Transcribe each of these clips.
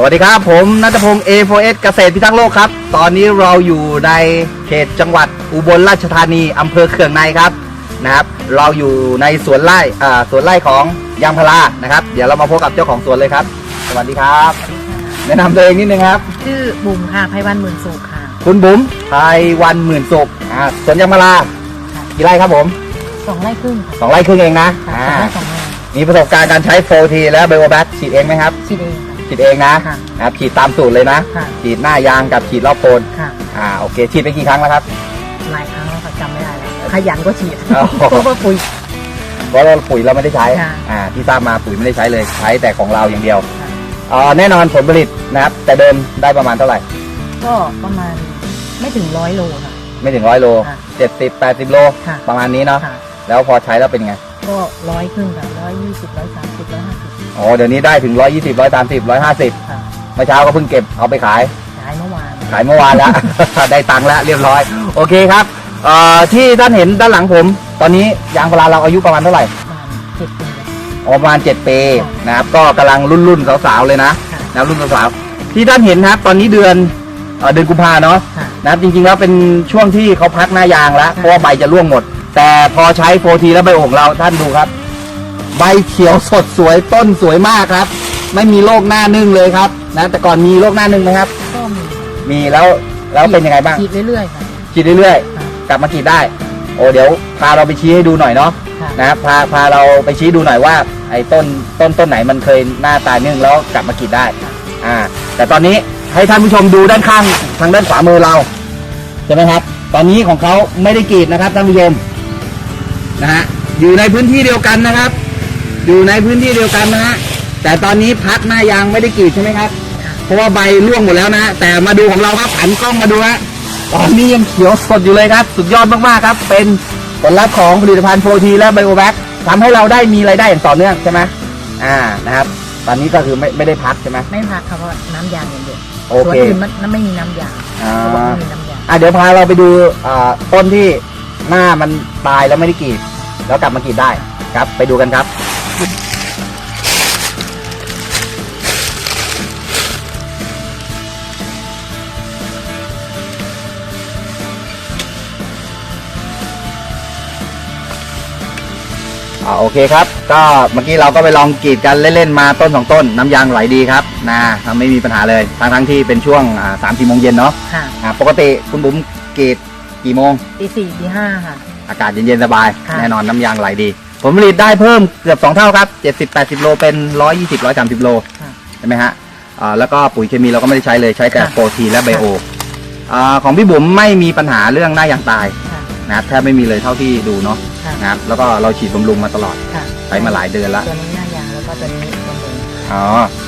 สวัสดีครับ ผมนัทพงศ์ A4S เกษตรพิทักษ์โลกครับ ตอนนี้เราอยู่ในเขตจังหวัดอุบลราชธานีอำเภอเขื่องในครับนะครับ เราอยู่ในสวนไร่อ่าสวนไร่ของยางพารานะครับ เดี๋ยวเรามาพบกับเจ้าของสวนเลยครับ สวัสดีครับ แนะนำตัวเองนิดนึงครับ ชื่อบุ๋มค่ะไพวันหมื่นสุขค่ะ คุณบุ๋มไทยวันหมื่นสุขอ่าสวนยางพารากี่ไร่ครับผมสองไร่ครึ่งค่ะสองไร่ครึ่งเองนะค่ะอ่าสองไร่สองไร่มีประสบการณ์การใช้โฟทีและไบโอแบคฉีดเองไหมครับ ชีดเองค่ะ ฉีดเองนะค่ะนะครับฉีดตามสูตรเลยนะค่ะ ฉีดหน้ายางกับฉีดรอบโคนค่ะ อ่าโอเคฉีดไปกี่ครั้งแล้วครับ หลายครั้งแล้วค่ะจำไม่ได้แล้วขยันก็ฉีดอ๋อเพราะว่าปุ๋ย เพราะเราปุ๋ยเราไม่ได้ใช้ค่ะ อ่าที่ทราบมาปุ๋ยไม่ได้ใช้เลยใช้แต่ของเราอย่างเดียวค่ะอ่าแน่นอนผลผลิตนะครับ แต่เดิมได้ประมาณเท่าไหร่ ก็ประมาณไม่ถึงร้อยโลค่ะ ไม่ถึงร้อยโลค่ะเจ็ดสิบแปดสิบโล ค่ะ ประมาณนี้เนาะค่ะ แล้วพอใช้แล้วเป็นไง ก็ร้อยครึ่งค่ะร้อยยี่สิบร้อยสามสิบร้อยห้าสิบ อ๋อเดี๋ยวนี้ได้ถึงร้อยยี่สิบร้อยสามสิบร้อยห้าสิบค่ะเมื่อเช้าก็เพิ่งเก็บเอาไปขาย ขายเมื่อวานขายเมื่อวานแล้ว ได้ตังค์แล้วเรียบร้อย โอเคครับเอ่อที่ท่านเห็นด้านหลังผม ตอนนี้ยางพาราเราอายุประมาณเท่าไหร่ประมาณเจ็ดปีแล้วประมาณ 7 ปีนะครับ ก็กำลังรุ่นรุ่นๆสาวๆเลยนะค่ะ นะครับรุ่นสาวๆที่ท่านเห็นนะครับ ตอนนี้เดือนเอ่อเดือนกุมภาเนาะ ค่ะ นะครับจริงๆแล้วเป็นช่วงที่เขาพักหน้ายางแล้วค่ะเพราะว่าใบจะร่วงหมด แต่พอใช้โฟทีแล้วใบของเราท่านดูครับ ใบเขียวสดสวยต้นสวยมากครับ ไม่มีโรคหน้านึ่งเลยครับนะแต่ก่อนมีโรคหน้านึ่งไหมครับ ก็มีมีแล้วแล้วเป็นยังไงบ้างฉีดเรื่อยๆค่ะ ฉีดเรื่อยค่ะๆกลับมาฉีดได้ โอ้เดี๋ยวพาเราไปชี้ให้ดูหน่อยเนาะค่ะนะครับพาพาเราไปชี้ดูหน่อยว่า ไอ้ต้นต้นต้นไหนมันเคยหน้าตายนึ่งแล้วกลับมากรีดได้อ่า แต่ตอนนี้ให้ท่านผู้ชมดูด้านข้างทางด้านขวามือเราใช่ไหมครับ ตอนนี้ของเขาไม่ได้กรีดนะครับท่านผู้ชมนะฮะอยู่ในพื้นที่เดียวกันนะครับ อยู่ในพื้นที่เดียวกันนะฮะแต่ตอนนี้พักหน้ายางไม่ได้กรีดใช่ไหมครับค่ะเพราะว่าใบร่วงหมดแล้วนะ แต่มาดูของเราครับหันกล้องมาดูฮะตอนนี้ยังเขียวสดอยู่เลยครับ สุดยอดมากๆครับ เป็นผลลัพธ์ของผลิตภัณฑ์โฟทีและไบโอแบ็กทำให้เราได้มีรายได้อย่างต่อเนื่องใช่ไหมอ่านะครับ ตอนนี้ก็คือไม่ไม่ได้พักใช่ไหม ไม่พักค่ะเพราะน้ำยางอย่างเดียวโอส่วนเคอื่นมันไม่มีน้ำยางอ่า เพราะว่าไม่มีน้ำยางอะเดี๋ยวพาเราไปดูอ่าต้นที่หน้ามันตายแล้วไม่ได้กรีดแล้วกลับมากรีดได้ครับ ไปดูกันครับ อ่าโอเคครับ ก็เมื่อกี้เราก็ไปลองกรีดกันเล่นๆมาต้นสองต้น น้ำยางไหลดีครับนะไม่มีปัญหาเลยทั้งทั้งๆที่เป็นช่วงอ่าสามสี่โมงเย็นเนาะค่ะอ่าปกติคุณบุ๋มกรีดกี่โมง ตีสี่ตีห้าค่ะ อากาศเย็นๆสบาย ค่ะ แน่นอนน้ำยางไหลดี ผลผลิตได้เพิ่มเกือบ2เท่าครับ70 80โลเป็น120 130โลค่ะใช่ไหมฮะอ่าแล้วก็ปุ๋ยเคมีเราก็ไม่ได้ใช้เลยใช้แต่ค่ะโปรทีและไบโออ่าของพี่บุ๋มไม่มีปัญหาเรื่องหน้ายางตายค่ะนะครับแทบไม่มีเลยเท่าที่ดูเนาะค่ะนะครับแล้วก็เราฉีดบำรุงมาตลอดค่ะใช้มาหลายเดือนละตัวนี้หน้ายางแล้วก็ตัวนี้บำรุงอ๋อ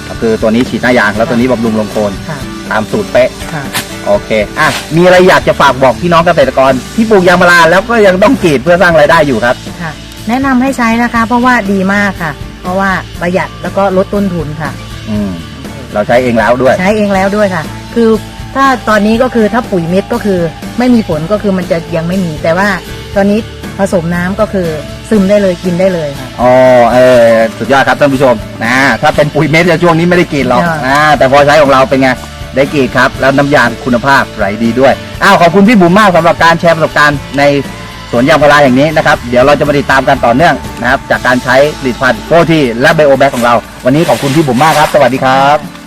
ก็คือตัวนี้ฉีดหน้ายางแล้วตัวนี้บำรุงลงโคนค่ะตามสูตรเป๊ะ ค่ะ โอเค อะ มีอะไรอยากจะฝากบอกพี่น้องเกษตรกรที่ปลูกยางพาราแล้วก็ยังต้องกรีดเพื่อสร้างรายได้อยู่ครับค่ะ แนะนำให้ใช้นะคะ เพราะว่าดีมากค่ะ เพราะว่าประหยัดแล้วก็ลดต้นทุนค่ะ อืมเราใช้เองแล้วด้วย ใช้เองแล้วด้วยค่ะ คือถ้าตอนนี้ก็คือถ้าปุ๋ยเม็ดก็คือ ไม่มีผลก็คือมันจะยังไม่มี แต่ว่าตอนนี้ผสมน้ำก็คือซึมได้เลยกินได้เลยค่ะ อ๋อเออสุดยอดครับท่านผู้ชมนะถ้าเป็นปุ๋ยเม็ดจะช่วงนี้ไม่ได้กรีดหรอกค่ะ นะแต่พอใช้ของเราเป็นไงได้กรีดครับ แล้วน้ำยางคุณภาพไหลดีด้วยอ้าวขอบคุณพี่บุ๋มมากสำหรับการแชร์ประสบการณ์ใน สวนยางพาราแห่งนี้นะครับ เดี๋ยวเราจะมาติดตามกันต่อเนื่องนะครับ จากการใช้ผลิตภัณฑ์โฟทีและไบโอแบกของเรา วันนี้ขอบคุณพี่บุ๋มมากครับ สวัสดีครับ